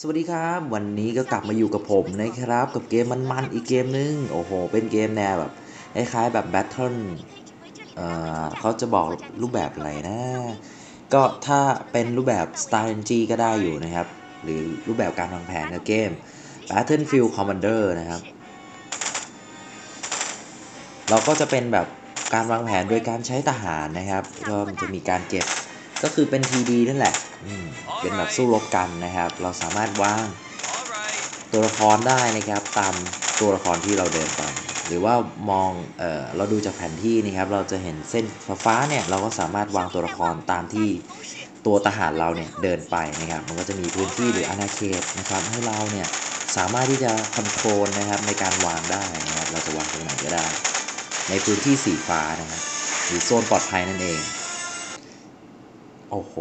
สวัสดีครับ วันนี้ก็กลับมาอยู่กับผมนะครับ กับเกมมันๆอีกเกมนึง โอ้โห เป็นเกมแนวแบบคล้ายๆแบบ Battle เอ่อเขาจะบอกรูปแบบอะไรนะ ก็ถ้าเป็นรูปแบบ Strategy ก็ได้อยู่นะครับ หรือรูปแบบการวางแผนในเกม Battlefield Commander นะครับ เราก็จะเป็นแบบการวางแผนโดยการใช้ทหารนะครับ ก็มันจะมีการเก็บก็คือเป็น TD นั่นแหละ เป็นแบบสู้รบกันนะครับ เราสามารถวางตัวละครได้นะครับ ตามตัวละครที่เราเดินไป หรือว่ามองเออเราดูจากแผนที่นะครับ เราจะเห็นเส้นฟ้าๆเนี่ย เราก็สามารถวางตัวละครตามที่ตัวทหารเราเนี่ยเดินไปนะครับ มันก็จะมีพื้นที่หรืออาณาเขตนะครับ ให้เราเนี่ยสามารถที่จะคอนโทรลนะครับในการวางได้นะครับ เราจะวางตรงไหนก็ได้ ในพื้นที่สีฟ้านะครับหรือโซนปลอดภัยนั่นเอง โอ้โห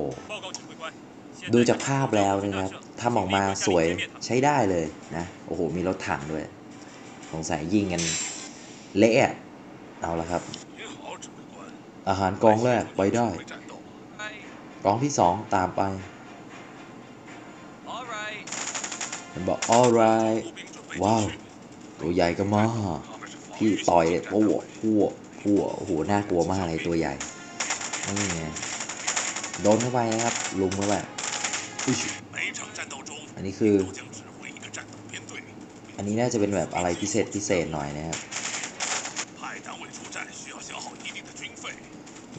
ดูจากภาพแล้วนะครับทำออกมาสวยใช้ได้เลยนะ โอ้โห มีรถถังด้วย สงสัยยิงกัน เละอะเอาละครับ อาหารกองแรกไปได้ กองที่สองตามไปมันบอก alright ว้าว ตัวใหญ่ก็มาพี่ต่อยเลยปัวปัวปัวโอ้โห น่ากลัวมากเลยตัวใหญ่นี่ไง โดนเข้าไปนะครับลุมเข้าไปอุ๊ยอันนี้คือ อันนี้น่าจะเป็นแบบอะไรพิเศษพิเศษหน่อยนะครับ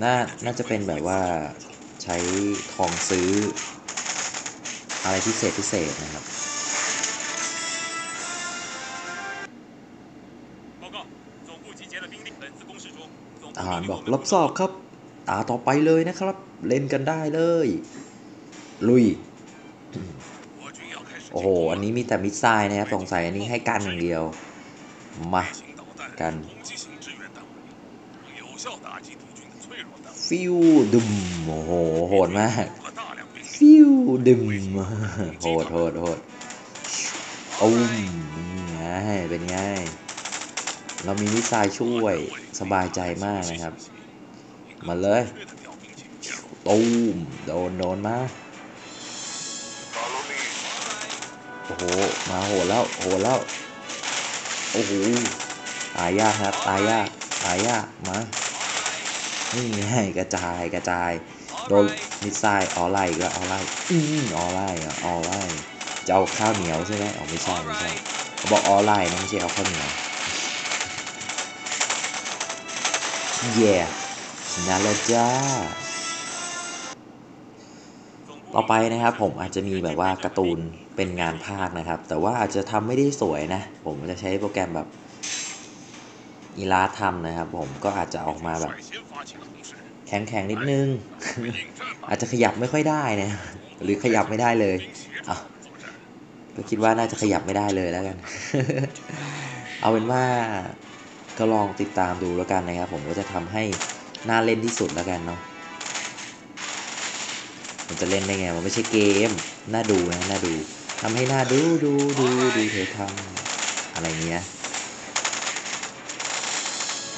น่าน่าจะเป็นแบบว่าใช้ทองซื้อ อะไรพิเศษพิเศษนะครับทหารบอกรับทราบครับ ตาต่อไปเลยนะครับ เล่นกันได้เลย ลุย โอ้โห อันนี้มีแต่มิสไซล์นะครับสงสัยอันนี้ให้กันอย่างเดียว มา กัน ฟิวดุมโอ้โห โหดมาก ฟิวดุมโหดโหดโหดอุ้มนี่ไงเป็นไงเรามีมิสไซล์ช่วยสบายใจมากนะครับ มาเลยตูมโดนโดนมาโอ้โหมาโหดแล้วโหดแล้วโอ้โหตายยากครับตายยากตายยากมานี่ไงกระจายกระจายโดนมิสไซล์ออไล่ก็ออไล่อืมออไล่อะออไล่จะเอาข้าวเหนียวใช่ไหมอ๋อไม่ใช่ไม่ใช่เขาบอกออไล่นะไม่ใช่เอาข้าวเหนียวเย่ชนแล้วจ้า ต่อไปนะครับผมอาจจะมีแบบว่าการ์ตูนเป็นงานภาคนะครับ แต่ว่าอาจจะทำไม่ได้สวยนะ ผมจะใช้โปรแกรมแบบอีลาทำนะครับ ผมก็อาจจะออกมาแบบแข็งแข็งๆนิดนึง อาจจะขยับไม่ค่อยได้นะ หรือขยับไม่ได้เลยอะก็คิดว่าน่าจะขยับไม่ได้เลยแล้วกัน เอาเป็นว่าก็ลองติดตามดูแล้วกันนะครับ ผมก็จะทำให้ น่าเล่นที่สุดแล้วกันเนาะมันจะเล่นได้ไง มันไม่ใช่เกม น่าดูนะ น่าดูทำให้น่าดูดูดูดูเธอทำอะไรเงี้ย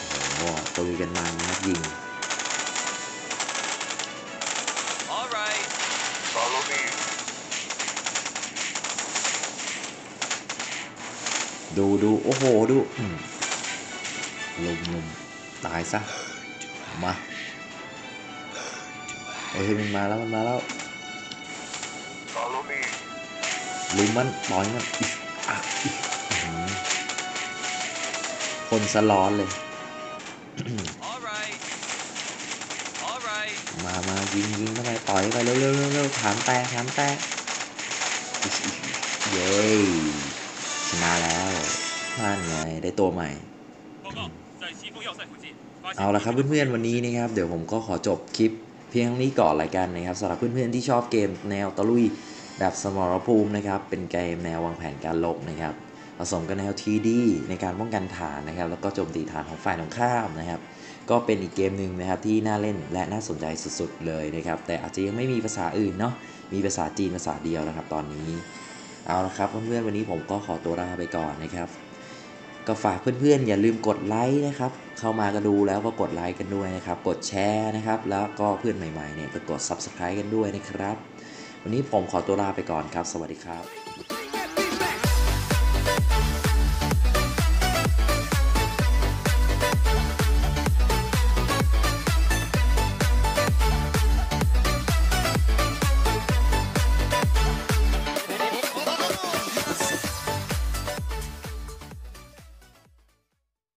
โอ้โหตุยกันมันนะครับยิง ดูดูโอ้โห ดูอืมลุมลุมตายซะ มาโอ้ยมันมาแล้วมันมาแล้วลุมมันต่อยมันอิ๊ะอะอิ๊ะอื้อหือคนสะร้อนเลย มามายิงยิงเข้าไปต่อยเข้าไปเร็วเร็วเร็วเร็วถามแตกถามแตกอิ๊ะอิ๊ะอิ๊ะเย้ชนะแล้วนั่นไงได้ตัวใหม่ เอาละครับเพื่อนๆวันนี้นะครับเดี๋ยวผมก็ขอจบคลิปเพียงนี้ก่อนละกันนะครับสำหรับเพื่อนๆที่ชอบเกมแนวตะลุยแบบสมรภูมินะครับเป็นเกมแนววางแผนการลบนะครับผสมกับแนว TD ในการป้องกันฐานนะครับ แล้วก็โจมตีฐานของฝ่ายตรงข้ามนะครับ ก็เป็นอีกเกมหนึ่งนะครับที่น่าเล่นและน่าสนใจสุดๆเลยนะครับ แต่อาจจะยังไม่มีภาษาอื่นเนาะมีภาษาจีนภาษาเดียวนะครับ ตอนนี้เอาละครับเพื่อนๆวันนี้ผมก็ขอตัวลาไปก่อนนะครับ ก็ฝากเพื่อนๆ อย่าลืมกดไลค์นะครับ เข้ามาก็ดูแล้วก็กดไลค์กันด้วยนะครับ กดแชร์นะครับ แล้วก็เพื่อนใหม่ๆเนี่ยก็กด Subscribe กันด้วยนะครับ วันนี้ผมขอตัวลาไปก่อนครับ สวัสดีครับ